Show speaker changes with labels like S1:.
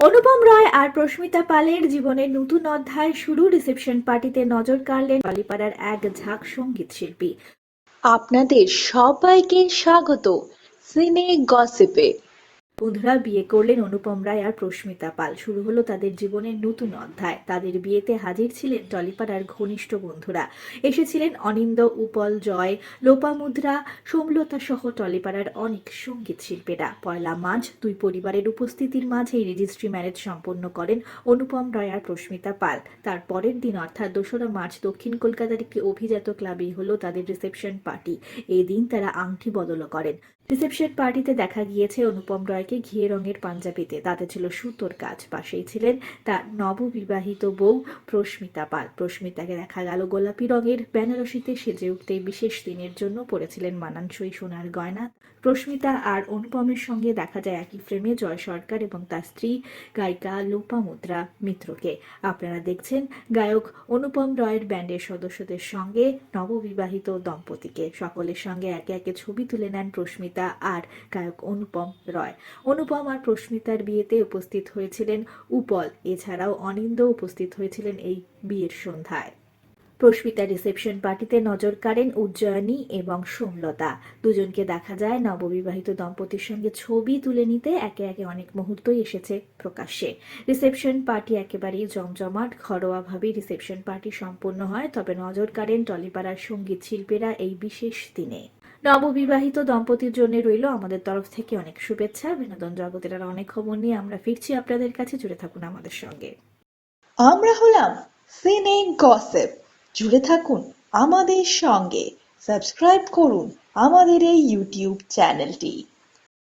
S1: অনুপম রায় আর প্রস্মিতা পালের জীবনের নতুন অধ্যায় শুরু রিসেপশন পার্টিতে নজর কাড়লেন বালিপাড়ার এক ঝাঁক সংগীত শিল্পী।
S2: আপনাদের সবাইকে স্বাগত। সিনে গসিপে।
S1: বন্ধুরা বিয়ে করলেন অনুপম রায় আর প্রস্মিতা পাল। শুরু হলো তাদের জীবনের নতুন অধ্যায়। তাদের বিয়েতে হাজির ছিলেন টলিপাড়ার ঘনিষ্ঠ বন্ধুরা। এসেছিলেন অনিন্দ, উপল, জয়, লোপামুদ্রা, সোমলতা সহ টলিপাড়ার অনেক সংগীত শিল্পীরা। পয়লা মার্চ দুই পরিবারের উপস্থিতির মাঝেই রেজিস্ট্রি ম্যারেজ সম্পন্ন করেন অনুপম রায় আর প্রস্মিতা পাল। তার পরের দিন অর্থাৎ দোসরা মার্চ দক্ষিণ কলকাতার একটি অভিজাত ক্লাবেই হলো তাদের রিসেপশন পার্টি। এই দিন তারা আংটি বদলও করেন। রিসেপশন পার্টিতে দেখা গিয়েছে অনুপম রায়কে ঘিয়ে রঙের পাঞ্জাবিতে তাতে ছিল সুতোর কাজ। পাশেই ছিলেন তার নববিবাহিত বউ প্রস্মিতা পাল। প্রস্মিতাকে দেখা গেল গোলাপি রঙের, বেনারসিতে সেজে উঠতে বিশেষ দিনের জন্য পরেছিলেন মানানসই সোনার গয়না। প্রস্মিতা আর অনুপমের সঙ্গে দেখা যায় একই ফ্রেমে জয় সরকার এবং তার স্ত্রী গায়িকা লোপামুদ্রা মিত্রকে। আপনারা দেখছেন গায়ক অনুপম রয়ের ব্যান্ডের সদস্যদের সঙ্গে নববিবাহিত দম্পতিকে। সকলের সঙ্গে একে একে ছবি তুলে নেন প্রস্মিতা আর গায়ক অনুপম রয়। অনুপম আর প্রস্মিতার বিয়েতে উপস্থিত হয়েছিলেন উপল, এছাড়াও অনিন্দ উপস্থিত হয়েছিলেন এই বিয়ের সন্ধ্যায়। প্রস্মিতা রিসেপশন পার্টিতে নজর কাড়েন উজ্জয়িনী এবং সোমলতা। দুজনকে দেখা যায় নববিবাহিত দম্পতির সঙ্গে ছবি তুলে নিতে একে একে অনেক মুহূর্তই এসেছে প্রকাশ্যে। রিসেপশন পার্টি একেবারেই জমজমাট, ঘরোয়াভাবে রিসেপশন পার্টি সম্পন্ন হয়, তবে নজর কাড়েন টলিপাড়ার সংগীত শিল্পীরা এই বিশেষ দিনে। নববিবাহিত দম্পতির জন্য রইল আমাদের তরফ থেকে অনেক শুভেচ্ছা। বিনোদন জগতের আর অনেক খবর নিয়ে আমরা ফিরছি আপনাদের কাছে। জুড়ে থাকুন আমাদের সঙ্গে।
S2: আমরা হলাম সিনে গসেপ। জুড়ে থাকুন আমাদের সঙ্গে। সাবস্ক্রাইব করুন আমাদের এই ইউটিউব চ্যানেলটি।